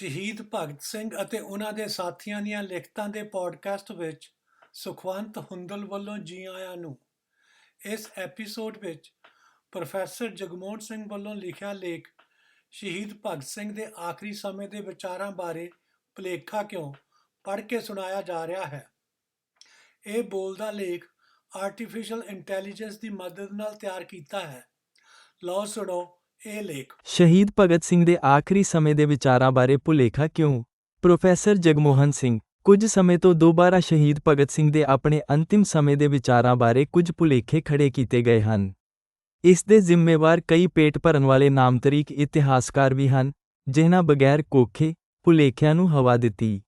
ਸ਼ਹੀਦ ਭਗਤ ਸਿੰਘ ਅਤੇ ਉਹਨਾਂ ਦੇ ਸਾਥੀਆਂ ਦੀਆਂ ਲਿਖਤਾਂ ਦੇ ਪੋਡਕਾਸਟ ਵਿੱਚ ਸੁਖਵੰਤ ਹੁੰਦਲ ਵੱਲੋਂ ਜੀ ਆਇਆਂ ਨੂੰ। ਇਸ ਐਪੀਸੋਡ ਵਿੱਚ ਪ੍ਰੋਫੈਸਰ ਜਗਮੋਹਨ ਸਿੰਘ ਵੱਲੋਂ ਲਿਖਿਆ ਲੇਖ, ਸ਼ਹੀਦ ਭਗਤ ਸਿੰਘ ਦੇ ਆਖਰੀ ਸਮੇਂ ਦੇ ਵਿਚਾਰਾਂ ਬਾਰੇ ਭੁਲੇਖਾ ਕਿਉਂ ਪੜ੍ਹ ਕੇ ਸੁਣਾਇਆ ਜਾ ਰਿਹਾ ਹੈ? ਇਹ ਬੋਲਦਾ ਲੇਖ ਆਰਟੀਫੀਸ਼ੀਅਲ ਇੰਟੈਲੀਜੈਂਸ ਦੀ ਮਦਦ ਨਾਲ ਤਿਆਰ ਕੀਤਾ ਹੈ। ਲਓ ਸੁਣੋ ਇਹ ਲੇਖ ਸ਼ਹੀਦ ਭਗਤ ਸਿੰਘ ਦੇ ਆਖਰੀ ਸਮੇਂ ਦੇ ਵਿਚਾਰਾਂ ਬਾਰੇ ਭੁਲੇਖਾ ਕਿਉਂ? ਪ੍ਰੋਫੈਸਰ ਜਗਮੋਹਨ ਸਿੰਘ, ਕੁਝ ਸਮੇਂ ਤੋਂ ਦੁਬਾਰਾ ਸ਼ਹੀਦ ਭਗਤ ਸਿੰਘ ਦੇ ਆਪਣੇ ਅੰਤਿਮ ਸਮੇਂ ਦੇ ਵਿਚਾਰਾਂ ਬਾਰੇ ਕੁਝ ਭੁਲੇਖੇ ਖੜੇ ਕੀਤੇ ਗਏ ਹਨ। ਇਸ ਦੇ ਜ਼ਿੰਮੇਵਾਰ ਕਈ ਪੇਟ ਭਰਨ ਵਾਲੇ ਨਾਮਤਰੀਕ ਇਤਿਹਾਸਕਾਰ ਵੀ ਹਨ, ਜਿਨ੍ਹਾਂ ਬਗੈਰ ਕੋਖੇ ਭੁਲੇਖਿਆਂ ਨੂੰ ਹਵਾ ਦਿੱਤੀ।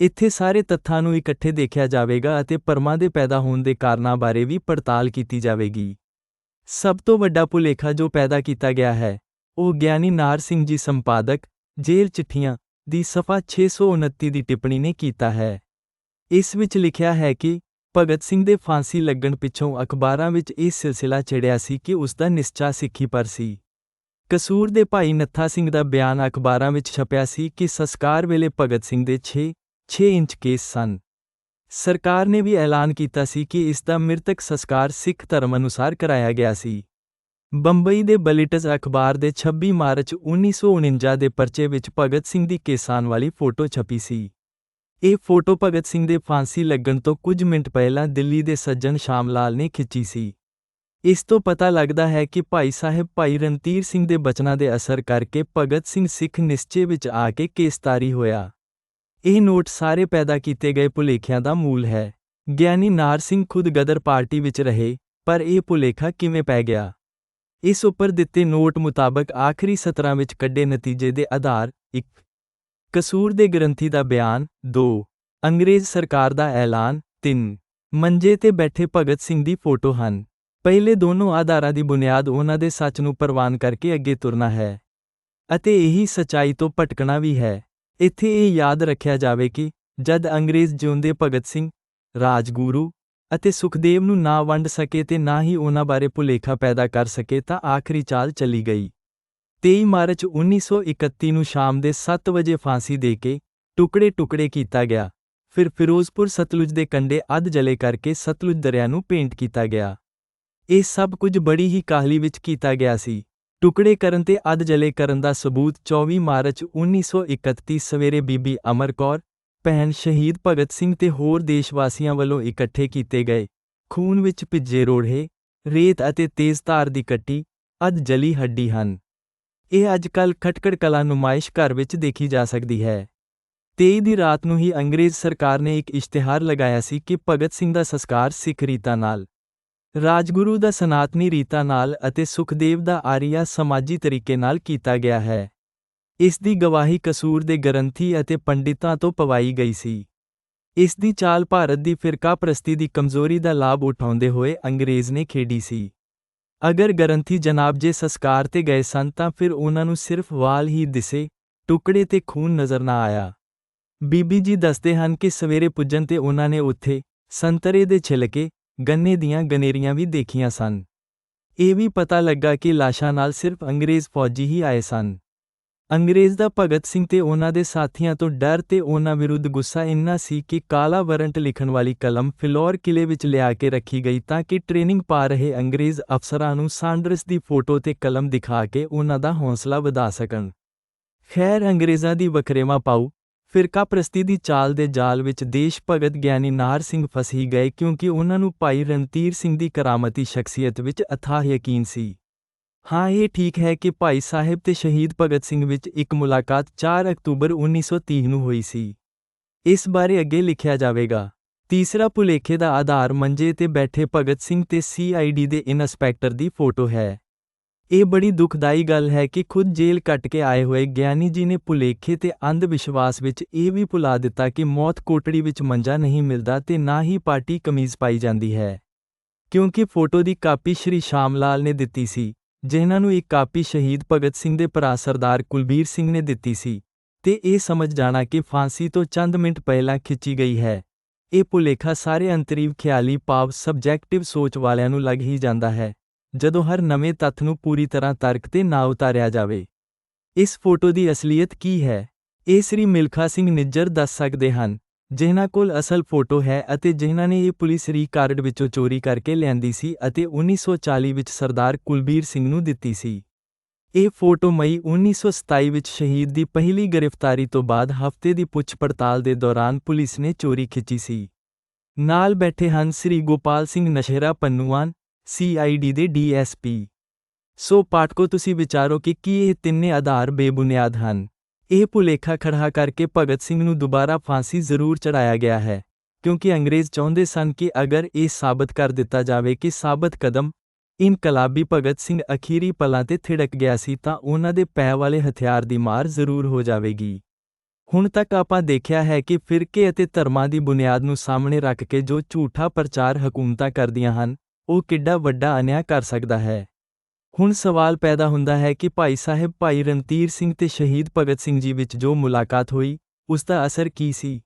ਇੱਥੇ ਸਾਰੇ ਤੱਥਾਂ ਨੂੰ ਇਕੱਠੇ ਦੇਖਿਆ ਜਾਵੇਗਾ ਅਤੇ ਪਰਮਾਂ ਦੇ ਪੈਦਾ ਹੋਣ ਦੇ ਕਾਰਨਾਂ ਬਾਰੇ ਵੀ ਪੜਤਾਲ ਕੀਤੀ ਜਾਵੇਗੀ। ਸਭ ਤੋਂ ਵੱਡਾ ਭੁਲੇਖਾ ਜੋ ਪੈਦਾ ਕੀਤਾ ਗਿਆ ਹੈ, ਉਹ ਗਿਆਨੀ ਨਾਰ ਸਿੰਘ ਜੀ ਸੰਪਾਦਕ, ਜੇਲ੍ਹ ਚਿੱਠੀਆਂ ਦੀ ਸਫਾ 629 ਦੀ ਟਿੱਪਣੀ ਨੇ ਕੀਤਾ ਹੈ। ਇਸ ਵਿੱਚ ਲਿਖਿਆ ਹੈ ਕਿ ਭਗਤ ਸਿੰਘ ਦੇ ਫਾਂਸੀ ਲੱਗਣ ਪਿੱਛੋਂ ਅਖਬਾਰਾਂ ਵਿੱਚ ਇਹ ਸਿਲਸਿਲਾ ਛਿੜਿਆ ਸੀ ਕਿ ਉਸ ਦਾ ਨਿਸ਼ਚਾ ਸਿੱਖੀ ਪਰ ਸੀ। ਕਸੂਰ ਦੇ ਭਾਈ ਨੱਥਾ ਸਿੰਘ ਦਾ ਬਿਆਨ ਅਖਬਾਰਾਂ ਵਿੱਚ ਛਪਿਆ ਸੀ ਕਿ ਸੰਸਕਾਰ ਵੇਲੇ ਭਗਤ ਸਿੰਘ ਦੇ 6 6 ਇੰਚ ਕੇਸ ਸਨ। ਸਰਕਾਰ ਨੇ ਵੀ ਐਲਾਨ ਕੀਤਾ ਸੀ ਕਿ ਇਸ ਦਾ ਮ੍ਰਿਤਕ ਸੰਸਕਾਰ ਸਿੱਖ ਧਰਮ ਅਨੁਸਾਰ ਕਰਾਇਆ ਗਿਆ ਸੀ। ਬੰਬਈ ਦੇ ਬਲਿਟਸ ਅਖਬਾਰ ਦੇ 26 ਮਾਰਚ 1949 ਦੇ ਪਰਚੇ ਵਿੱਚ ਭਗਤ ਸਿੰਘ ਦੀ ਕੇਸਾਨ ਵਾਲੀ ਫੋਟੋ ਛਪੀ ਸੀ। ਇਹ ਫੋਟੋ ਭਗਤ ਸਿੰਘ ਦੇ ਫਾਂਸੀ ਲੱਗਣ ਤੋਂ ਕੁਝ ਮਿੰਟ ਪਹਿਲਾਂ ਦਿੱਲੀ ਦੇ ਸੱਜਣ ਸ਼ਾਮ ਲਾਲ ਨੇ ਖਿੱਚੀ ਸੀ। ਇਸ ਤੋਂ ਪਤਾ ਲੱਗਦਾ ਹੈ ਕਿ ਭਾਈ ਸਾਹਿਬ ਭਾਈ ਰਣਧੀਰ ਸਿੰਘ ਦੇ ਬਚਨਾਂ ਦੇ ਅਸਰ ਕਰਕੇ ਭਗਤ ਸਿੰਘ ਸਿੱਖ ਨਿਸ਼ਚੇ ਵਿੱਚ ਆ ਕੇ ਕੇਸਤਾਰੀ ਹੋਇਆ। ਇਹ ਨੋਟ ਸਾਰੇ ਪੈਦਾ ਕੀਤੇ ਗਏ ਭੁਲੇਖਿਆਂ ਦਾ ਮੂਲ ਹੈ। ਗਿਆਨੀ ਨਾਰ ਸਿੰਘ ਖੁਦ ਗਦਰ ਪਾਰਟੀ ਵਿੱਚ ਰਹੇ, ਪਰ ਇਹ ਭੁਲੇਖਾ ਕਿਵੇਂ ਪੈ ਗਿਆ? ਇਸ ਉੱਪਰ ਦਿੱਤੇ ਨੋਟ ਮੁਤਾਬਕ ਆਖਰੀ ਸਤਰਾਂ ਵਿੱਚ ਕੱਢੇ ਨਤੀਜੇ ਦੇ ਆਧਾਰ 1 ਕਸੂਰ ਦੇ ਗ੍ਰੰਥੀ ਦਾ ਬਿਆਨ 2 ਅੰਗਰੇਜ਼ ਸਰਕਾਰ ਦਾ ਐਲਾਨ 3 ਮੰਜੇ ਤੇ ਬੈਠੇ ਭਗਤ ਸਿੰਘ ਦੀ ਫੋਟੋ ਹਨ। ਪਹਿਲੇ ਦੋਨੋਂ ਆਧਾਰਾਂ ਦੀ ਬੁਨਿਆਦ ਉਹਨਾਂ ਦੇ ਸੱਚ ਨੂੰ ਪ੍ਰਵਾਨ ਕਰਕੇ ਅੱਗੇ ਤੁਰਨਾ ਹੈ। ਅਤੇ ਇਹੀ ਸਚਾਈ ਤੋਂ ਭਟਕਣਾ ਵੀ ਹੈ। ਇੱਥੇ ਇਹ ਯਾਦ ਰੱਖਿਆ ਜਾਵੇ ਕਿ ਜਦ ਅੰਗਰੇਜ਼ ਜਿਉਂਦੇ ਭਗਤ ਸਿੰਘ, ਰਾਜਗੁਰੂ ਅਤੇ ਸੁਖਦੇਵ ਨੂੰ ਨਾ ਵੰਡ ਸਕੇ ਤੇ ਨਾ ਹੀ ਉਹਨਾਂ ਬਾਰੇ ਭੁਲੇਖਾ ਪੈਦਾ ਕਰ ਸਕੇ ਤਾਂ ਆਖਰੀ ਚਾਲ ਚਲੀ ਗਈ। 23 ਮਾਰਚ 1931 ਨੂੰ ਸ਼ਾਮ ਦੇ 7 ਵਜੇ ਫਾਂਸੀ ਦੇ ਕੇ ਟੁਕੜੇ-ਟੁਕੜੇ ਕੀਤਾ ਗਿਆ। ਫਿਰ ਫਿਰੋਜ਼ਪੁਰ ਸਤਲੁਜ ਦੇ ਕੰਢੇ ਅੱਧ ਜਲੇ ਕਰਕੇ ਸਤਲੁਜ ਦਰਿਆ ਨੂੰ ਪੇਂਟ ਕੀਤਾ ਗਿਆ। ਇਹ ਸਭ ਕੁਝ ਬੜੀ ਹੀ ਕਾਹਲੀ ਵਿੱਚ ਕੀਤਾ ਗਿਆ ਸੀ। ਟੁਕੜੇ ਕਰਨ ਤੇ ਅੱਧ ਜਲੇ ਕਰਨ ਦਾ ਸਬੂਤ 24 ਮਾਰਚ 1931 ਸਵੇਰੇ ਬੀਬੀ ਅਮਰ ਕੌਰ, ਭੈਣ ਸ਼ਹੀਦ ਭਗਤ ਸਿੰਘ ਤੇ ਹੋਰ ਦੇਸ਼ ਵਾਸੀਆਂ ਵੱਲੋਂ ਇਕੱਠੇ ਕੀਤੇ ਗਏ। ਖੂਨ ਵਿੱਚ ਭਿੱਜੇ ਰੋੜੇ ਰੇਤ ਅਤੇ ਤੇਜ਼ ਧਾਰ ਦੀ ਕੱਟੀ, ਅੱਧ ਜਲੀ ਹੱਡੀ ਹਨ। ਇਹ ਅੱਜਕੱਲ ਖਟਕੜ ਕਲਾ ਨੁਮਾਇਸ਼ ਘਰ ਵਿੱਚ ਦੇਖੀ ਜਾ ਸਕਦੀ ਹੈ। 23 ਦੀ ਰਾਤ ਨੂੰ ਹੀ ਅੰਗਰੇਜ਼ ਸਰਕਾਰ ਨੇ ਇੱਕ ਇਸ਼ਤਿਹਾਰ ਲਗਾਇਆ ਸੀ ਕਿ ਭਗਤ ਸਿੰਘ ਦਾ ਸੰਸਕਾਰ ਸਿੱਖ ਰੀਤਾਂ ਨਾਲ। ਰਾਜਗੁਰੂ ਦਾ ਸਨਾਤਨੀ ਰੀਤਾਂ ਨਾਲ ਅਤੇ ਸੁਖਦੇਵ ਦਾ ਆਰੀਆ ਸਮਾਜੀ ਤਰੀਕੇ ਨਾਲ ਕੀਤਾ ਗਿਆ ਹੈ। ਇਸ ਦੀ ਗਵਾਹੀ ਕਸੂਰ ਦੇ ਗ੍ਰੰਥੀ ਅਤੇ ਪੰਡਿਤਾਂ ਤੋਂ ਪਵਾਈ ਗਈ ਸੀ। ਇਸ ਦੀ ਚਾਲ ਭਾਰਤ ਦੀ ਫਿਰਕਾ ਪ੍ਰਸਤੀ ਦੀ ਕਮਜ਼ੋਰੀ ਦਾ ਲਾਭ ਉਠਾਉਂਦੇ ਹੋਏ ਅੰਗਰੇਜ਼ ਨੇ ਖੇਡੀ ਸੀ। ਅਗਰ ਗ੍ਰੰਥੀ ਜਨਾਬ ਜੇ ਸੰਸਕਾਰ ਤੇ ਗਏ ਸਨ ਤਾਂ ਫਿਰ ਉਹਨਾਂ ਨੂੰ ਸਿਰਫ ਵਾਲ ਹੀ ਦਿਸੇ, ਟੁਕੜੇ ਤੇ ਖੂਨ ਨਜ਼ਰ ਨਾ ਆਇਆ। ਬੀਬੀ ਜੀ ਦੱਸਦੇ ਹਨ ਕਿ ਸਵੇਰੇ ਪੁੱਜਣ ਤੇ ਉਹਨਾਂ ਨੇ ਉੱਥੇ ਸੰਤਰੇ ਦੇ ਛਿਲਕੇ ਗੰਨੇ ਦੀਆਂ ਗਨੇਰੀਆਂ ਵੀ ਦੇਖੀਆਂ ਸਨ। ਇਹ ਵੀ ਪਤਾ ਲੱਗਾ ਕਿ ਲਾਸ਼ਾਂ ਨਾਲ ਸਿਰਫ ਅੰਗਰੇਜ਼ ਫੌਜੀ ਹੀ ਆਏ ਸਨ। ਅੰਗਰੇਜ਼ ਦਾ ਭਗਤ ਸਿੰਘ ਤੇ ਉਹਨਾਂ ਦੇ ਸਾਥੀਆਂ ਤੋਂ ਡਰ ਤੇ ਉਹਨਾਂ ਵਿਰੁੱਧ ਗੁੱਸਾ ਇੰਨਾ ਸੀ ਕਿ ਕਾਲਾ ਵਰੰਟ ਲਿਖਣ ਵਾਲੀ ਕਲਮ ਫਿਲੌਰ ਕਿਲੇ ਵਿੱਚ ਲਿਆ ਕੇ ਰੱਖੀ ਗਈ ਤਾਂ ਕਿ ਟ੍ਰੇਨਿੰਗ ਪਾ ਰਹੇ ਅੰਗਰੇਜ਼ ਅਫਸਰਾਂ ਨੂੰ ਸਾਂਡਰਸ ਦੀ ਫੋਟੋ ਤੇ ਕਲਮ ਦਿਖਾ ਕੇ ਉਹਨਾਂ ਦਾ ਹੌਸਲਾ ਵਧਾ ਸਕਣ। ਖੈਰ, ਅੰਗਰੇਜ਼ਾਂ ਦੀ ਵਖਰੇਵਾ ਪਾਉ ਫਿਰਕਾ ਪ੍ਰਸਤੀ ਦੀ ਚਾਲ ਦੇ ਜਾਲ ਵਿੱਚ ਦੇਸ਼ ਭਗਤ ਗਿਆਨੀ ਨਾਰ ਸਿੰਘ ਹੀ ਗਏ ਕਿਉਂਕਿ ਉਹਨਾਂ ਨੂੰ ਭਾਈ ਰਣਧੀਰ ਸਿੰਘ ਦੀ ਕਰਾਮਤੀ ਸ਼ਖਸੀਅਤ ਵਿੱਚ ਅਥਾਹ ਯਕੀਨ ਸੀ। ਹਾਂ, ਇਹ ਠੀਕ ਹੈ ਕਿ ਭਾਈ ਸਾਹਿਬ ਤੇ ਸ਼ਹੀਦ ਭਗਤ ਸਿੰਘ ਵਿੱਚ ਇੱਕ ਮੁਲਾਕਾਤ 4 ਅਕਤੂਬਰ 1930 ਨੂੰ ਹੋਈ ਸੀ। ਇਸ ਬਾਰੇ ਅੱਗੇ ਲਿਖਿਆ ਜਾਵੇਗਾ। ਤੀਸਰਾ ਭੁਲੇਖੇ ਦਾ ਆਧਾਰ ਮੰਜੇ ਤੇ ਬੈਠੇ ਭਗਤ ਸਿੰਘ ਤੇ ਸੀਆਈਡੀ ਦੇ ਇਨਸਪੈਕਟਰ ਦੀ ਫੋਟੋ ਹੈ। ਇਹ ਬੜੀ ਦੁਖਦਾਈ ਗੱਲ ਹੈ ਕਿ ਖੁਦ ਜੇਲ੍ਹ ਕੱਟ ਕੇ ਆਏ ਹੋਏ ਗਿਆਨੀ ਜੀ ਨੇ ਭੁਲੇਖੇ ਤੇ ਅੰਧ ਵਿਸ਼ਵਾਸ ਵਿੱਚ ਇਹ ਵੀ ਭੁਲਾ ਦਿੱਤਾ ਕਿ ਮੌਤ ਕੋਟੜੀ ਵਿੱਚ ਮੰਜਾ ਨਹੀਂ ਮਿਲਦਾ ਤੇ ਨਾ ਹੀ ਪਾਰਟੀ ਕਮੀਜ਼ ਪਾਈ ਜਾਂਦੀ ਹੈ। ਕਿਉਂਕਿ ਫੋਟੋ ਦੀ ਕਾਪੀ ਸ਼੍ਰੀ ਸ਼ਾਮ ਲਾਲ ਨੇ ਦਿੱਤੀ ਸੀ, ਜਿਨ੍ਹਾਂ ਨੂੰ ਇੱਕ ਕਾਪੀ ਸ਼ਹੀਦ ਭਗਤ ਸਿੰਘ ਦੇ ਭਰਾ ਸਰਦਾਰ ਕੁਲਬੀਰ ਸਿੰਘ ਨੇ ਦਿੱਤੀ ਸੀ। ਤੇ ਇਹ ਸਮਝ ਜਾਣਾ ਕਿ ਫਾਂਸੀ ਤੋਂ ਚੰਦ ਮਿੰਟ ਪਹਿਲਾਂ ਖਿੱਚੀ ਗਈ ਹੈ। ਇਹ ਭੁਲੇਖਾ ਸਾਰੇ ਅੰਤਰੀਵ ਖਿਆਲੀ ਭਾਵ ਸਬਜੈਕਟਿਵ ਸੋਚ ਵਾਲਿਆਂ ਨੂੰ ਲੱਗ ਹੀ ਜਾਂਦਾ ਹੈ। ਜਦੋਂ ਹਰ ਨਵੇਂ ਤੱਥ ਨੂੰ ਪੂਰੀ ਤਰ੍ਹਾਂ ਤਰਕ ਤੇ ਨਾ ਉਤਾਰਿਆ ਜਾਵੇ। ਇਸ ਫੋਟੋ ਦੀ ਅਸਲੀਅਤ ਕੀ ਹੈ? ਇਹ ਸ੍ਰੀ ਮਿਲਖਾ ਸਿੰਘ ਨਿੱਜਰ ਦੱਸ ਸਕਦੇ ਹਨ, ਜਿਨ੍ਹਾਂ ਕੋਲ ਅਸਲ ਫੋਟੋ ਹੈ ਅਤੇ ਜਿਨ੍ਹਾਂ ਨੇ ਇਹ ਪੁਲਿਸ ਰਿਕਾਰਡ ਵਿੱਚੋਂ ਚੋਰੀ ਕਰਕੇ ਲਿਆਂਦੀ ਸੀ ਅਤੇ 1940 ਵਿੱਚ ਸਰਦਾਰ ਕੁਲਬੀਰ ਸਿੰਘ ਨੂੰ ਦਿੱਤੀ ਸੀ। ਇਹ ਫੋਟੋ ਮਈ 1927 ਵਿੱਚ ਸ਼ਹੀਦ ਦੀ ਪਹਿਲੀ ਗ੍ਰਿਫਤਾਰੀ ਤੋਂ ਬਾਅਦ ਹਫ਼ਤੇ ਦੀ ਪੁੱਛ ਪੜਤਾਲ ਦੇ ਦੌਰਾਨ ਪੁਲਿਸ ਨੇ ਚੋਰੀ ਖਿੱਚੀ ਸੀ। ਨਾਲ ਬੈਠੇ ਹਨ ਸ੍ਰੀ ਗੋਪਾਲ ਸਿੰਘ ਨਸ਼ੇਰਾ ਪੰਨੂਆਨ ਸੀਆਈਡੀ ਦੇ ਡੀਐਸਪੀ ਸੋ ਪਾਠਕੋ, ਤੁਸੀਂ ਵਿਚਾਰੋ ਕਿ ਕੀ ਇਹ ਤਿੰਨੇ ਆਧਾਰ ਬੇਬੁਨਿਆਦ ਹਨ। ਇਹ ਭੁਲੇਖਾ ਖੜਾ ਕਰਕੇ ਭਗਤ ਸਿੰਘ ਨੂੰ ਦੁਬਾਰਾ ਫਾਂਸੀ ਜ਼ਰੂਰ ਚੜਾਇਆ ਗਿਆ ਹੈ। ਕਿਉਂਕਿ ਅੰਗਰੇਜ਼ ਚਾਹੁੰਦੇ ਸਨ ਕਿ ਅਗਰ ਇਹ ਸਾਬਤ ਕਰ ਦਿੱਤਾ ਜਾਵੇ ਕਿ ਸਾਬਤ ਕਦਮ ਇਨਕਲਾਬੀ ਭਗਤ ਸਿੰਘ ਅਖੀਰੀ ਪਲਾਂ ਤੇ ਥਿੜਕ ਗਿਆ ਸੀ, ਤਾਂ ਉਹਨਾਂ ਦੇ ਪੈ ਵਾਲੇ ਹਥਿਆਰ ਦੀ ਮਾਰ ਜ਼ਰੂਰ ਹੋ ਜਾਵੇਗੀ। ਹੁਣ ਤੱਕ ਆਪਾਂ ਦੇਖਿਆ ਹੈ ਕਿ ਫਿਰਕੇ ਅਤੇ ਧਰਮਾਂ ਦੀ ਬੁਨਿਆਦ ਨੂੰ ਸਾਹਮਣੇ ਰੱਖ ਕੇ ਜੋ ਝੂਠਾ ਪ੍ਰਚਾਰ ਹਕੂਮਤਾਂ ਕਰਦੀਆਂ ਹਨ ਉਹ ਕਿੱਡਾ ਵੱਡਾ ਅਨਿਆਂ ਕਰ ਸਕਦਾ ਹੈ। ਹੁਣ ਸਵਾਲ ਪੈਦਾ ਹੁੰਦਾ ਹੈ ਕਿ ਭਾਈ ਸਾਹਿਬ, ਭਾਈ ਰਣਧੀਰ ਸਿੰਘ ਤੇ ਸ਼ਹੀਦ ਭਗਤ ਸਿੰਘ ਜੀ ਵਿੱਚ ਜੋ ਮੁਲਾਕਾਤ ਹੋਈ, ਉਸ ਦਾ ਅਸਰ ਕੀ ਸੀ?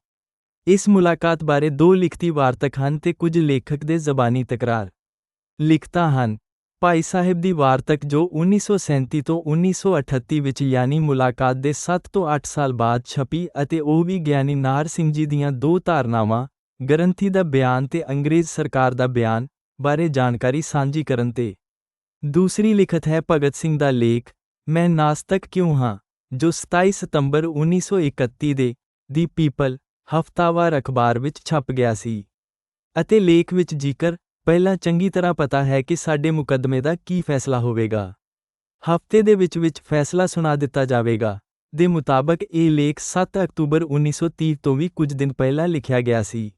ਇਸ ਮੁਲਾਕਾਤ ਬਾਰੇ ਦੋ ਲਿਖਤੀ ਵਾਰਤਕ ਹਨ ਤੇ ਕੁਝ ਲੇਖਕ ਦੇ ਜ਼ਬਾਨੀ ਤਕਰਾਰ। ਲਿਖਤਾਂ ਹਨ, ਭਾਈ ਸਾਹਿਬ ਦੀ ਵਾਰਤਕ ਜੋ 1937 ਤੋਂ 1938 ਵਿੱਚ ਯਾਨੀ ਮੁਲਾਕਾਤ ਦੇ 7 ਤੋਂ 8 ਸਾਲ ਬਾਅਦ ਛਪੀ ਅਤੇ ਉਹ ਵੀ ਗਿਆਨੀ ਨਾਰ ਸਿੰਘ ਜੀ ਦੀਆਂ ਦੋ ਧਾਰਨਾਵਾਂ, ਗ੍ਰੰਥੀ ਦਾ ਬਿਆਨ ਤੇ ਅੰਗਰੇਜ਼ ਸਰਕਾਰ ਦਾ ਬਿਆਨ ਬਾਰੇ ਜਾਣਕਾਰੀ ਸਾਂਝੀ ਕਰਨ ਤੇ। ਦੂਸਰੀ ਲਿਖਤ ਹੈ, ਭਗਤ ਸਿੰਘ ਦਾ ਲੇਖ, ਮੈਂ ਨਾਸਤਕ ਕਿਉਂ ਹਾਂ? ਜੋ 27 ਸਤੰਬਰ 1931 ਦੇ ਦੀ ਪੀਪਲ ਹਫਤਾਵਾਰ ਅਖਬਾਰ ਵਿੱਚ ਛਪ ਗਿਆ ਸੀ। ਅਤੇ ਲੇਖ ਵਿੱਚ ਜ਼ਿਕਰ, ਪਹਿਲਾਂ ਚੰਗੀ ਤਰ੍ਹਾਂ ਪਤਾ ਹੈ ਕਿ ਸਾਡੇ ਮੁਕੱਦਮੇ ਦਾ ਕੀ ਫੈਸਲਾ ਹੋਵੇਗਾ। ਹਫ਼ਤੇ ਦੇ ਵਿੱਚ ਵਿੱਚ ਫੈਸਲਾ ਸੁਣਾ ਦਿੱਤਾ ਜਾਵੇਗਾ। ਦੇ ਮੁਤਾਬਕ ਇਹ ਲੇਖ 7 ਅਕਤੂਬਰ 1930 ਤੋਂ ਵੀ ਕੁਝ ਦਿਨ ਪਹਿਲਾਂ ਲਿਖਿਆ ਗਿਆ ਸੀ।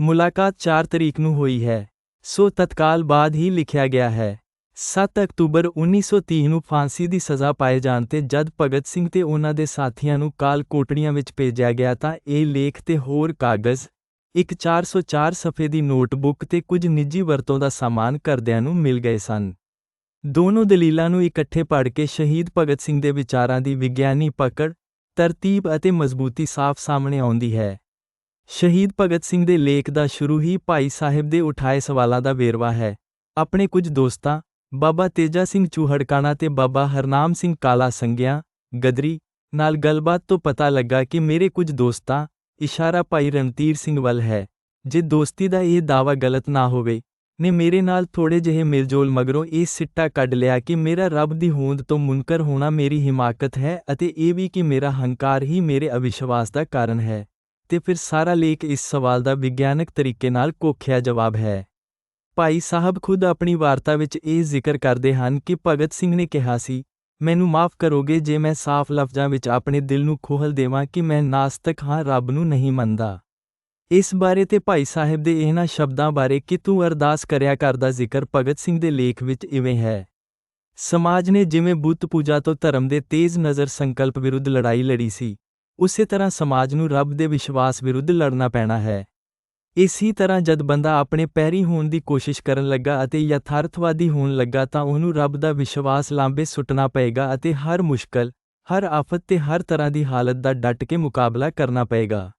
ਮੁਲਾਕਾਤ 4 ਤਰੀਕ ਨੂੰ ਹੋਈ ਹੈ। ਸੋ ਤਤਕਾਲ ਬਾਅਦ ਹੀ ਲਿਖਿਆ ਗਿਆ ਹੈ। 7 ਅਕਤੂਬਰ 1930 ਨੂੰ ਫਾਂਸੀ ਦੀ ਸਜ਼ਾ ਪਾਏ ਜਾਣ ਤੇ ਜਦ ਭਗਤ ਸਿੰਘ ਤੇ ਉਹਨਾਂ ਦੇ ਸਾਥੀਆਂ ਨੂੰ ਕਾਲ ਕੋਟੜੀਆਂ ਵਿੱਚ ਭੇਜਿਆ ਗਿਆ ਤਾਂ ਇਹ ਲੇਖ ਤੇ ਹੋਰ ਕਾਗਜ਼, ਇੱਕ 404 ਸਫ਼ੇ ਦੀ ਨੋਟਬੁੱਕ ਤੇ ਕੁਝ ਨਿੱਜੀ ਵਰਤੋਂ ਦਾ ਸਾਮਾਨ ਕਰਦਿਆਂ ਨੂੰ ਮਿਲ ਗਏ ਸਨ। ਦੋਨੋਂ ਦਲੀਲਾਂ ਨੂੰ ਇਕੱਠੇ ਪੜ੍ਹ ਕੇ ਸ਼ਹੀਦ ਭਗਤ ਸਿੰਘ ਦੇ ਵਿਚਾਰਾਂ ਦੀ ਵਿਗਿਆਨੀ ਪਕੜ, ਤਰਤੀਬ ਅਤੇ ਮਜ਼ਬੂਤੀ ਸਾਫ਼ ਸਾਹਮਣੇ ਆਉਂਦੀ ਹੈ। ਸ਼ਹੀਦ ਭਗਤ ਸਿੰਘ ਦੇ ਲੇਖ ਦਾ ਸ਼ੁਰੂ ਹੀ ਭਾਈ ਸਾਹਿਬ ਦੇ ਉਠਾਏ ਸਵਾਲਾਂ ਦਾ ਵੇਰਵਾ ਹੈ। ਆਪਣੇ ਕੁਝ ਦੋਸਤਾਂ, ਬਾਬਾ ਤੇਜਾ ਸਿੰਘ ਚੂਹੜਕਾਣਾ ਤੇ ਬਾਬਾ ਹਰਨਾਮ ਸਿੰਘ ਕਾਲਾ ਸੰਗਿਆ, ਗਦਰੀ, ਨਾਲ ਗੱਲਬਾਤ ਤੋਂ ਪਤਾ ਲੱਗਾ ਕਿ ਮੇਰੇ ਕੁਝ ਦੋਸਤਾਂ, ਇਸ਼ਾਰਾ ਭਾਈ ਰਣਧੀਰ ਸਿੰਘ ਵੱਲ ਹੈ। ਜੇ ਦੋਸਤੀ ਦਾ ਇਹ ਦਾਵਾ ਗਲਤ ਨਾ ਹੋਵੇ, ਨੇ ਮੇਰੇ ਨਾਲ ਥੋੜੇ ਜਿਹੇ ਮਿਲਜੋਲ ਮਗਰੋਂ ਇਹ ਸਿੱਟਾ ਕੱਢ ਲਿਆ ਕਿ ਮੇਰਾ ਰੱਬ ਦੀ ਹੋਂਦ ਤੋਂ ਮੁਨਕਰ ਹੋਣਾ ਮੇਰੀ ਹਿਮਾਕਤ ਹੈ ਅਤੇ ਇਹ ਵੀ ਕਿ ਮੇਰਾ ਹੰਕਾਰ ਹੀ ਮੇਰੇ ਅਵਿਸ਼ਵਾਸ ਦਾ ਕਾਰਨ ਹੈ। ਤੇ ਫਿਰ ਸਾਰਾ ਲੇਖ ਇਸ ਸਵਾਲ ਦਾ ਵਿਗਿਆਨਕ ਤਰੀਕੇ ਨਾਲ ਕੋਖਿਆ ਜਵਾਬ ਹੈ। ਭਾਈ ਸਾਹਿਬ ਖੁਦ ਆਪਣੀ ਵਾਰਤਾ ਵਿੱਚ ਇਹ ਜ਼ਿਕਰ ਕਰਦੇ ਹਨ ਕਿ ਭਗਤ ਸਿੰਘ ਨੇ ਕਿਹਾ ਸੀ, ਮੈਨੂੰ ਮਾਫ ਕਰੋਗੇ ਜੇ ਮੈਂ ਸਾਫ਼ ਲਫ਼ਜ਼ਾਂ ਵਿੱਚ ਆਪਣੇ ਦਿਲ ਨੂੰ ਖੋਹਲ ਦੇਵਾਂ ਕਿ ਮੈਂ ਨਾਸਤਕ ਹਾਂ, ਰੱਬ ਨੂੰ ਨਹੀਂ ਮੰਨਦਾ। ਇਸ ਬਾਰੇ ਤੇ ਭਾਈ ਸਾਹਿਬ ਦੇ ਇਹਨਾਂ ਸ਼ਬਦਾਂ ਬਾਰੇ ਕਿ ਤੂੰ ਅਰਦਾਸ ਕਰਿਆ ਕਰਦਾ ਜ਼ਿਕਰ ਭਗਤ ਸਿੰਘ ਦੇ ਲੇਖ ਵਿੱਚ ਇਵੇਂ ਹੈ। ਸਮਾਜ ਨੇ ਜਿਵੇਂ ਬੁੱਤ ਪੂਜਾ ਤੋਂ ਧਰਮ ਦੇ ਤੇਜ਼ ਨਜ਼ਰ ਸੰਕਲਪ ਵਿਰੁੱਧ ਲੜਾਈ ਲੜੀ ਸੀ ਉਸੇ ਤਰ੍ਹਾਂ ਸਮਾਜ ਨੂੰ ਰੱਬ ਦੇ ਵਿਸ਼ਵਾਸ ਵਿਰੁੱਧ ਲੜਨਾ ਪੈਣਾ ਹੈ। ਇਸੇ ਤਰ੍ਹਾਂ ਜਦ ਬੰਦਾ ਆਪਣੇ ਪੈਰੀ ਹੋਣ ਦੀ ਕੋਸ਼ਿਸ਼ ਕਰਨ ਲੱਗਾ ਅਤੇ ਯਥਾਰਥਵਾਦੀ ਹੋਣ ਲੱਗਾ ਤਾਂ ਉਹਨੂੰ ਰੱਬ ਦਾ ਵਿਸ਼ਵਾਸ ਲਾਂਬੇ ਸੁੱਟਣਾ ਪਏਗਾ ਅਤੇ ਹਰ ਮੁਸ਼ਕਲ, ਹਰ ਆਫਤ ਤੇ ਹਰ ਤਰ੍ਹਾਂ ਦੀ ਹਾਲਤ ਦਾ ਡਟ ਕੇ ਮੁਕਾਬਲਾ ਕਰਨਾ ਪਏਗਾ।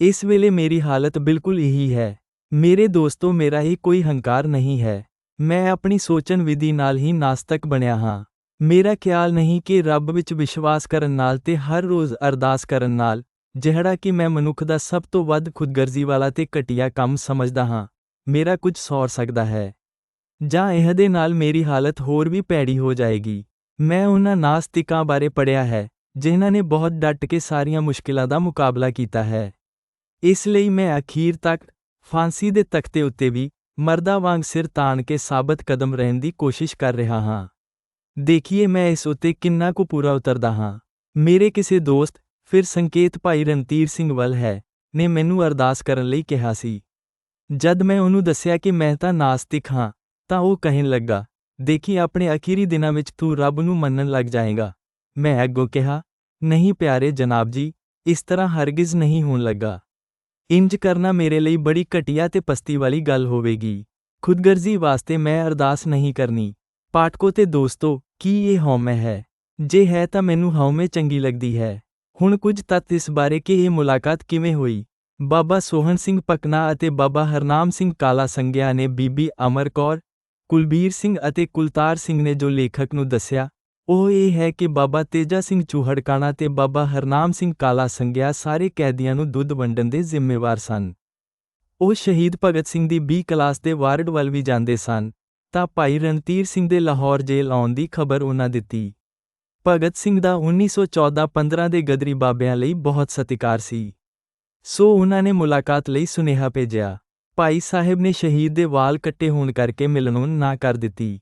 ਇਸ ਵੇਲੇ ਮੇਰੀ ਹਾਲਤ ਬਿਲਕੁਲ ਇਹੀ ਹੈ। ਮੇਰੇ ਦੋਸਤੋ, ਮੇਰਾ ਹੀ ਕੋਈ ਹੰਕਾਰ ਨਹੀਂ ਹੈ। ਮੈਂ ਆਪਣੀ ਸੋਚਣ ਵਿਧੀ ਨਾਲ ਹੀ ਨਾਸਤਕ ਬਣਿਆ ਹਾਂ। ਮੇਰਾ ਖਿਆਲ ਨਹੀਂ ਕਿ ਰੱਬ ਵਿੱਚ ਵਿਸ਼ਵਾਸ ਕਰਨ ਨਾਲ ਤੇ ਹਰ ਰੋਜ਼ ਅਰਦਾਸ ਕਰਨ ਨਾਲ, ਜਿਹੜਾ ਕਿ ਮੈਂ ਮਨੁੱਖ ਦਾ ਸਭ ਤੋਂ ਵੱਧ ਖੁਦਗਰਜ਼ੀ ਵਾਲਾ ਤੇ ਘਟੀਆ ਕੰਮ ਸਮਝਦਾ ਹਾਂ, ਮੇਰਾ ਕੁਝ ਸੌਰ ਸਕਦਾ ਹੈ। ਜਾਂ ਇਹਦੇ ਨਾਲ ਮੇਰੀ ਹਾਲਤ ਹੋਰ ਵੀ ਭੈੜੀ ਹੋ ਜਾਏਗੀ। ਮੈਂ ਉਹਨਾਂ ਨਾਸਤਿਕਾਂ ਬਾਰੇ ਪੜਿਆ ਹੈ, ਜਿਨ੍ਹਾਂ ਨੇ ਬਹੁਤ ਡਟ ਕੇ ਸਾਰੀਆਂ ਮੁਸ਼ਕਿਲਾਂ ਦਾ ਮੁਕਾਬਲਾ ਕੀਤਾ ਹੈ। ਇਸ ਲਈ ਮੈਂ ਅਖੀਰ ਤੱਕ ਫਾਂਸੀ ਦੇ ਤਖਤੇ ਉੱਤੇ ਵੀ ਮਰਦਾ ਵਾਂਗ ਸਿਰ ਤਾਣ ਕੇ ਸਾਬਤ ਕਦਮ ਰਹਿਣ ਦੀ ਕੋਸ਼ਿਸ਼ ਕਰ ਰਿਹਾ ਹਾਂ। ਦੇਖੀਏ ਮੈਂ ਇਸ ਉੱਤੇ ਕਿੰਨਾ ਕੁ ਪੂਰਾ ਉਤਰਦਾ ਹਾਂ ਮੇਰੇ ਕਿਸੇ ਦੋਸਤ ਫਿਰ ਸੰਕੇਤ ਭਾਈ ਰਣਧੀਰ ਸਿੰਘ ਵੱਲ ਹੈ ਨੇ ਮੈਨੂੰ ਅਰਦਾਸ ਕਰਨ ਲਈ ਕਿਹਾ ਸੀ ਜਦ ਮੈਂ ਉਹਨੂੰ ਦੱਸਿਆ ਕਿ ਮੈਂ ਤਾਂ ਨਾਸਤਿਕ ਹਾਂ ਤਾਂ ਉਹ ਕਹਿਣ ਲੱਗਾ ਦੇਖੀ ਆਪਣੇ ਅਖੀਰੀ ਦਿਨਾਂ ਵਿੱਚ ਤੂੰ ਰੱਬ ਨੂੰ ਮੰਨਣ ਲੱਗ ਜਾਏਗਾ ਮੈਂ ਅੱਗੋਂ ਕਿਹਾ ਨਹੀਂ ਪਿਆਰੇ ਜਨਾਬ ਜੀ ਇਸ ਤਰ੍ਹਾਂ ਹਰਗਿਜ਼ ਨਹੀਂ ਹੋਣ ਲੱਗਾ ਇੰਜ ਕਰਨਾ ਮੇਰੇ ਲਈ ਬੜੀ ਘਟੀਆ ਤੇ ਪਸਤੀ ਵਾਲੀ ਗੱਲ ਹੋਵੇਗੀ ਖੁਦਗਰਜ਼ੀ ਵਾਸਤੇ ਮੈਂ ਅਰਦਾਸ ਨਹੀਂ ਕਰਨੀ ਪਾਠਕੋ ਤੇ ਦੋਸਤੋ ਕੀ ਇਹ ਹਉਮੈ ਹੈ? ਜੇ ਹੈ ਤਾਂ ਮੈਨੂੰ ਹਉਮੈ ਚੰਗੀ ਲੱਗਦੀ ਹੈ। ਹੁਣ ਕੁਝ ਤੱਤ ਇਸ ਬਾਰੇ ਕਿ ਇਹ ਮੁਲਾਕਾਤ ਕਿਵੇਂ ਹੋਈ? ਬਾਬਾ ਸੋਹਣ ਸਿੰਘ ਪਕਨਾ ਅਤੇ ਬਾਬਾ ਹਰਨਾਮ ਸਿੰਘ ਕਾਲਾ ਸੰਗਿਆ ਨੇ ਬੀਬੀ ਅਮਰ ਕੌਰ, ਕੁਲਬੀਰ ਸਿੰਘ ਅਤੇ ਕੁਲਤਾਰ ਸਿੰਘ ਨੇ ਜੋ ਲੇਖਕ ਨੂੰ ਦੱਸਿਆ, ਉਹ ਇਹ ਹੈ ਕਿ ਬਾਬਾ ਤੇਜਾ ਸਿੰਘ ਚੂਹੜਕਾਣਾ ਤੇ ਬਾਬਾ ਹਰਨਾਮ ਸਿੰਘ ਕਾਲਾ ਸੰਗਿਆ ਸਾਰੇ ਕੈਦੀਆਂ ਨੂੰ ਦੁੱਧ ਵੰਡਣ ਦੇ ਜ਼ਿੰਮੇਵਾਰ ਸਨ। ਉਹ ਸ਼ਹੀਦ ਭਗਤ ਸਿੰਘ ਦੀ 20 ਕਲਾਸ ਦੇ ਵਾਰਡ ਵੱਲ ਵੀ ਜਾਂਦੇ ਸਨ। ਤਾਂ ਭਾਈ ਰਣਧੀਰ ਸਿੰਘ ਦੇ ਲਾਹੌਰ ਜੇਲ੍ਹ ਆਉਣ ਦੀ ਖਬਰ ਉਹਨਾਂ ਦਿੱਤੀ। ਭਗਤ ਸਿੰਘ ਦਾ 1914-15 ਦੇ ਗਦਰੀ ਬਾਬਿਆਂ ਲਈ ਬਹੁਤ ਸਤਿਕਾਰ ਸੀ। ਸੋ ਉਹਨਾਂ ਨੇ ਮੁਲਾਕਾਤ ਲਈ ਸੁਨੇਹਾ ਭੇਜਿਆ। ਭਾਈ ਸਾਹਿਬ ਨੇ ਸ਼ਹੀਦ ਦੇ ਵਾਲ ਕੱਟੇ ਹੋਣ ਕਰਕੇ ਮਿਲਣੋਂ ਨਾ ਕਰ ਦਿੱਤੀ।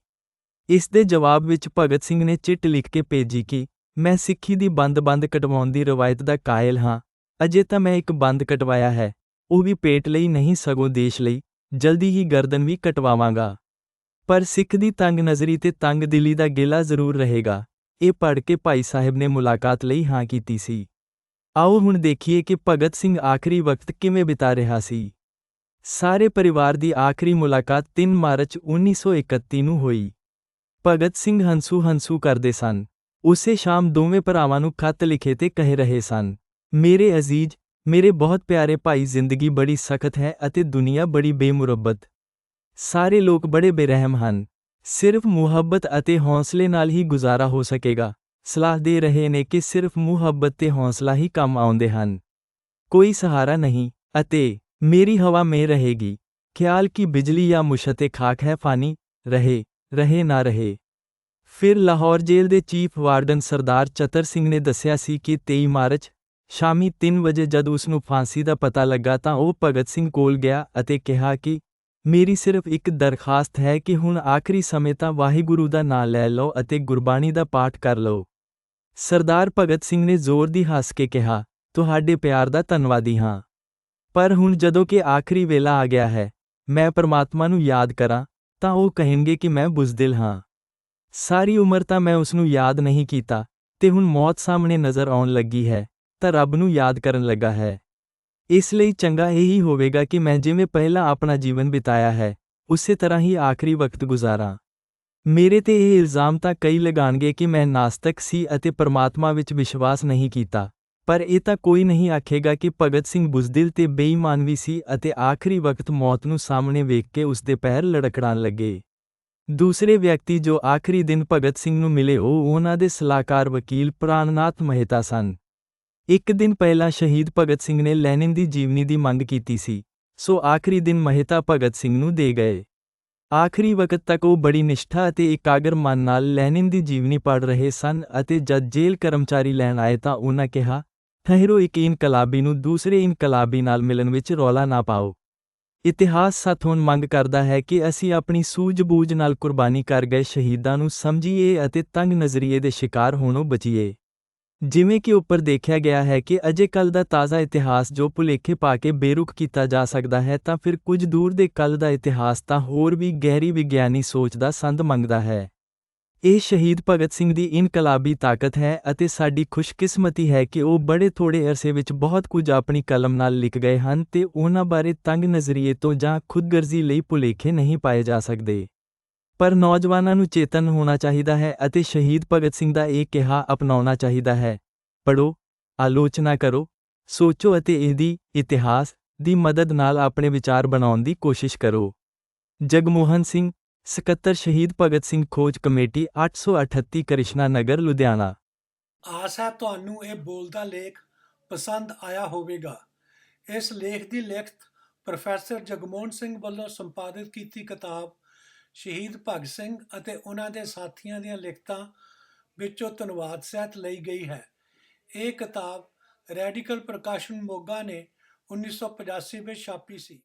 ਇਸ ਦੇ ਜਵਾਬ ਵਿੱਚ ਭਗਤ ਸਿੰਘ ਨੇ ਚਿੱਠ ਲਿਖ ਕੇ ਭੇਜੀ ਕਿ, ਮੈਂ ਸਿੱਖੀ ਦੀ ਬੰਦ-ਬੰਦ ਕਟਵਾਉਣ ਦੀ ਰਵਾਇਤ ਦਾ ਕਾਇਲ ਹਾਂ। ਅਜੇ ਤਾਂ ਮੈਂ ਇੱਕ ਬੰਦ ਕਟਵਾਇਆ ਹੈ। ਉਹ ਵੀ ਪੇਟ ਲਈ ਨਹੀਂ ਸਗੋਂ ਦੇਸ਼ ਲਈ। ਜਲਦੀ ਹੀ ਗਰਦਨ ਵੀ ਕਟਵਾਵਾਂਗਾ। ਪਰ ਸਿੱਖ ਦੀ ਤੰਗ ਨਜ਼ਰੀ ਤੇ ਤੰਗ ਦਿਲੀ ਦਾ ਗਿਲਾ ਜ਼ਰੂਰ ਰਹੇਗਾ। ਇਹ ਪੜ੍ਹ ਕੇ ਭਾਈ ਸਾਹਿਬ ਨੇ ਮੁਲਾਕਾਤ ਲਈ ਹਾਂ ਕੀਤੀ ਸੀ। ਆਓ ਹੁਣ ਦੇਖੀਏ ਕਿ ਭਗਤ ਸਿੰਘ ਆਖਰੀ ਵਕਤ ਕਿਵੇਂ ਬਿਤਾ ਰਿਹਾ ਸੀ। ਸਾਰੇ ਪਰਿਵਾਰ ਦੀ ਆਖਰੀ ਮੁਲਾਕਾਤ 3 ਮਾਰਚ 1931 ਨੂੰ ਹੋਈ। ਭਗਤ ਸਿੰਘ ਹੰਸੂ ਹੰਸੂ ਕਰਦੇ ਸਨ। ਉਸੇ ਸ਼ਾਮ ਦੋਵੇਂ ਭਰਾਵਾਂ ਨੂੰ ਖੱਤ ਲਿਖੇ ਤੇ ਕਹਿ ਰਹੇ ਸਨ, ਮੇਰੇ ਅਜ਼ੀਜ਼, ਮੇਰੇ ਬਹੁਤ ਪਿਆਰੇ ਭਾਈ ਜ਼ਿੰਦਗੀ ਬੜੀ ਸਖਤ ਹੈ ਅਤੇ ਦੁਨੀਆ ਬੜੀ ਬੇਮੁਰੱਬਤ। ਸਾਰੇ ਲੋਕ ਬੜੇ ਬੇਰਹਿਮ ਹਨ। ਸਿਰਫ ਮੁਹੱਬਤ ਅਤੇ ਹੌਸਲੇ ਨਾਲ ਹੀ ਗੁਜ਼ਾਰਾ ਹੋ ਸਕੇਗਾ। ਸਲਾਹ ਦੇ ਰਹੇ ਨੇ ਕਿ ਸਿਰਫ ਮੁਹੱਬਤ ਤੇ ਹੌਸਲਾ ਹੀ ਕੰਮ ਆਉਂਦੇ ਹਨ। ਕੋਈ ਸਹਾਰਾ ਨਹੀਂ, ਅਤੇ ਮੇਰੀ ਹਵਾ ਮੇ ਰਹੇਗੀ। ਖਿਆਲ ਕੀ ਬਿਜਲੀ ਜਾਂ ਮੁਸ਼ਤੇ ਖਾਕ ਹੈ, ਫਾਨੀ, ਰਹੇ ਰਹੇ ਨਾ ਰਹੇ। ਫਿਰ ਲਾਹੌਰ ਜੇਲ੍ਹ ਦੇ ਚੀਫ ਵਾਰਡਨ ਸਰਦਾਰ ਚਤਰ ਸਿੰਘ ਨੇ ਦੱਸਿਆ ਸੀ ਕਿ 23 ਮਾਰਚ, ਸ਼ਾਮੀ 3 ਵਜੇ ਜਦ ਉਸ ਨੂੰ ਫਾਂਸੀ ਦਾ ਪਤਾ ਲੱਗਾ ਤਾਂ ਉਹ ਭਗਤ ਸਿੰਘ ਕੋਲ ਗਿਆ ਅਤੇ ਕਿਹਾ ਕਿ ਮੇਰੀ ਸਿਰਫ ਇੱਕ ਦਰਖਾਸਤ ਹੈ ਕਿ ਹੁਣ ਆਖਰੀ ਸਮੇਂ ਤਾਂ ਵਾਹਿਗੁਰੂ ਦਾ ਨਾਮ ਲੈ ਲਓ ਅਤੇ ਗੁਰਬਾਣੀ ਦਾ ਪਾਠ ਕਰ ਲਓ। ਸਰਦਾਰ ਭਗਤ ਸਿੰਘ ਨੇ ਜ਼ੋਰ ਦੀ ਹੱਸ ਕੇ ਕਿਹਾ, ਤੁਹਾਡੇ ਪਿਆਰ ਦਾ ਧੰਨਵਾਦੀ ਹਾਂ। ਪਰ ਹੁਣ ਜਦੋਂ ਕਿ ਆਖਰੀ ਵੇਲਾ ਆ ਗਿਆ ਹੈ, ਮੈਂ ਪਰਮਾਤਮਾ ਨੂੰ ਯਾਦ ਕਰਾਂ, ਤਾਂ ਉਹ ਕਹਿਣਗੇ ਕਿ ਮੈਂ ਬੁਜ਼ਦਿਲ ਹਾਂ। ਸਾਰੀ ਉਮਰ ਤਾਂ ਮੈਂ ਉਸ ਨੂੰ ਯਾਦ ਨਹੀਂ ਕੀਤਾ, ਤੇ ਹੁਣ ਮੌਤ ਸਾਹਮਣੇ ਨਜ਼ਰ ਆਉਣ ਲੱਗੀ ਹੈ, ਤਾਂ ਰੱਬ ਨੂੰ ਯਾਦ ਕਰਨ ਲੱਗਾ ਹੈ। ਇਸ ਲਈ ਚੰਗਾ ਇਹੀ ਹੋਵੇਗਾ ਕਿ ਮੈਂ ਜਿਵੇਂ ਪਹਿਲਾਂ ਆਪਣਾ ਜੀਵਨ ਬਿਤਾਇਆ ਹੈ, ਉਸੇ ਤਰ੍ਹਾਂ ਹੀ ਆਖਰੀ ਵਕਤ ਗੁਜ਼ਾਰਾਂ। ਮੇਰੇ ਤੇ ਇਹ ਇਲਜ਼ਾਮ ਤਾਂ ਕਈ ਲਗਾਣਗੇ ਕਿ ਮੈਂ ਨਾਸਤਕ ਸੀ ਅਤੇ ਪਰਮਾਤਮਾ ਵਿੱਚ ਵਿਸ਼ਵਾਸ ਨਹੀਂ ਕੀਤਾ, ਪਰ ਇਹ ਤਾਂ ਕੋਈ ਨਹੀਂ ਆਖੇਗਾ ਕਿ ਭਗਤ ਸਿੰਘ ਬੁਜ਼ਦਿਲ ਤੇ ਬੇਈਮਾਨ ਵੀ ਸੀ ਅਤੇ ਆਖਰੀ ਵਕਤ ਮੌਤ ਨੂੰ ਸਾਹਮਣੇ ਵੇਖ ਕੇ ਉਸ ਦੇ ਪੈਰ ਲੜਕੜਾਣ ਲੱਗੇ। ਦੂਸਰੇ ਵਿਅਕਤੀ ਜੋ ਆਖਰੀ ਦਿਨ ਭਗਤ ਸਿੰਘ ਨੂੰ ਮਿਲੇ ਉਹ ਉਹਨਾਂ ਦੇ ਸਲਾਹਕਾਰ ਵਕੀਲ ਪ੍ਰਾਨਨਾਥ ਮਹਿਤਾ ਸਨ। ਇੱਕ ਦਿਨ ਪਹਿਲਾਂ ਸ਼ਹੀਦ ਭਗਤ ਸਿੰਘ ਨੇ ਲੈਨਿਨ ਦੀ ਜੀਵਨੀ ਦੀ ਮੰਗ ਕੀਤੀ ਸੀ। ਸੋ ਆਖਰੀ ਦਿਨ ਮਹਿਤਾ ਭਗਤ ਸਿੰਘ ਨੂੰ ਦੇ ਗਏ। ਆਖਰੀ ਵਕਤ ਤੱਕ ਉਹ ਬੜੀ ਨਿਸ਼ਠਾ ਅਤੇ ਇਕਾਗਰ ਮਨ ਨਾਲ ਲੈਨਿਨ ਦੀ ਜੀਵਨੀ ਪੜ੍ਹ ਰਹੇ ਸਨ ਅਤੇ ਜਦ ਜੇਲ੍ਹ ਕਰਮਚਾਰੀ ਲੈਣ ਆਏ ਤਾਂ ਉਹਨਾਂ ਕਿਹਾ, ਠਹਿਰੋ ਇੱਕ ਇਨਕਲਾਬੀ ਨੂੰ ਦੂਸਰੇ ਇਨਕਲਾਬੀ ਨਾਲ ਮਿਲਣ ਵਿੱਚ ਰੌਲਾ ਨਾ ਪਾਓ। ਇਤਿਹਾਸ ਸਾਥੋਂ ਮੰਗ ਕਰਦਾ ਹੈ ਕਿ ਅਸੀਂ ਆਪਣੀ ਸੂਝ-ਬੂਝ ਨਾਲ ਕੁਰਬਾਨੀ ਕਰ ਗਏ ਸ਼ਹੀਦਾਂ ਨੂੰ ਸਮਝੀਏ ਅਤੇ ਤੰਗ ਨਜ਼ਰੀਏ ਦੇ ਸ਼ਿਕਾਰ ਹੋਣੋਂ ਬਚੀਏ। ਜਿਵੇਂ ਕਿ ਉੱਪਰ ਦੇਖਿਆ ਗਿਆ ਹੈ ਕਿ ਅਜੇ ਕੱਲ ਦਾ ਤਾਜ਼ਾ ਇਤਿਹਾਸ ਜੋ ਭੁਲੇਖੇ ਪਾ ਕੇ ਬੇਰੁਖ ਕੀਤਾ ਜਾ ਸਕਦਾ ਹੈ ਤਾਂ ਫਿਰ ਕੁਝ ਦੂਰ ਦੇ ਕੱਲ ਦਾ ਇਤਿਹਾਸ ਤਾਂ ਹੋਰ ਵੀ ਗਹਿਰੀ ਵਿਗਿਆਨੀ ਸੋਚ ਦਾ ਸੰਦ ਮੰਗਦਾ ਹੈ। ਇਹ ਸ਼ਹੀਦ ਭਗਤ ਸਿੰਘ ਦੀ ਇਨਕਲਾਬੀ ਤਾਕਤ ਹੈ ਅਤੇ ਸਾਡੀ ਖੁਸ਼ਕਿਸਮਤੀ ਹੈ ਕਿ ਉਹ ਬੜੇ ਥੋੜੇ ਅਰਸੇ ਵਿੱਚ ਬਹੁਤ ਕੁਝ ਆਪਣੀ ਕਲਮ ਨਾਲ ਲਿਖ ਗਏ ਹਨ ਤੇ ਉਹਨਾਂ ਬਾਰੇ ਤੰਗ ਨਜ਼ਰੀਏ ਤੋਂ ਜਾਂ ਖੁਦਗਰਜ਼ੀ ਲਈ ਭੁਲੇਖੇ ਨਹੀਂ ਪਾਏ ਜਾ ਸਕਦੇ। ਪਰ ਨੌਜਵਾਨਾਂ ਨੂੰ ਚੇਤਨ ਹੋਣਾ ਚਾਹੀਦਾ ਹੈ ਅਤੇ ਸ਼ਹੀਦ ਭਗਤ ਸਿੰਘ ਦਾ ਇਹ ਕਿਹਾ ਅਪਣਾਉਣਾ ਚਾਹੀਦਾ ਹੈ। ਪੜੋ ਆਲੋਚਨਾ ਕਰੋ, ਸੋਚੋ ਅਤੇ ਇਹਦੀ ਇਤਿਹਾਸ ਦੀ ਮਦਦ ਨਾਲ ਆਪਣੇ ਵਿਚਾਰ ਬਣਾਉਣ ਦੀ ਕੋਸ਼ਿਸ਼ ਕਰੋ। ਜਗਮੋਹਨ ਸਿੰਘ, ਸਕੱਤਰ ਸ਼ਹੀਦ ਭਗਤ ਸਿੰਘ ਖੋਜ ਕਮੇਟੀ 838 ਕ੍ਰਿਸ਼ਨਾ ਨਗਰ, ਲੁਧਿਆਣਾ। ਆਸ ਹੈ ਤੁਹਾਨੂੰ ਇਹ ਬੋਲਦਾ ਲੇਖ ਪਸੰਦ ਆਇਆ ਹੋਵੇਗਾ। ਇਸ ਲੇਖ ਦੀ ਲਿਖਤ ਪ੍ਰੋਫੈਸਰ ਜਗਮੋਹਨ ਸਿੰਘ ਵੱਲੋਂ ਸੰਪਾਦਿਤ ਕੀਤੀ ਕਿਤਾਬ ਸ਼ਹੀਦ ਭਗਤ ਸਿੰਘ ਅਤੇ ਉਹਨਾਂ ਦੇ ਸਾਥੀਆਂ ਦੀਆਂ ਲਿਖਤਾਂ ਵਿੱਚੋਂ ਧੰਨਵਾਦ ਸਹਿਤ ਲਈ ਗਈ ਹੈ। ਇਹ ਕਿਤਾਬ ਰੈਡੀਕਲ ਪ੍ਰਕਾਸ਼ਨ ਮੋਗਾ ਨੇ 1985 ਵਿੱਚ ਛਾਪੀ ਸੀ।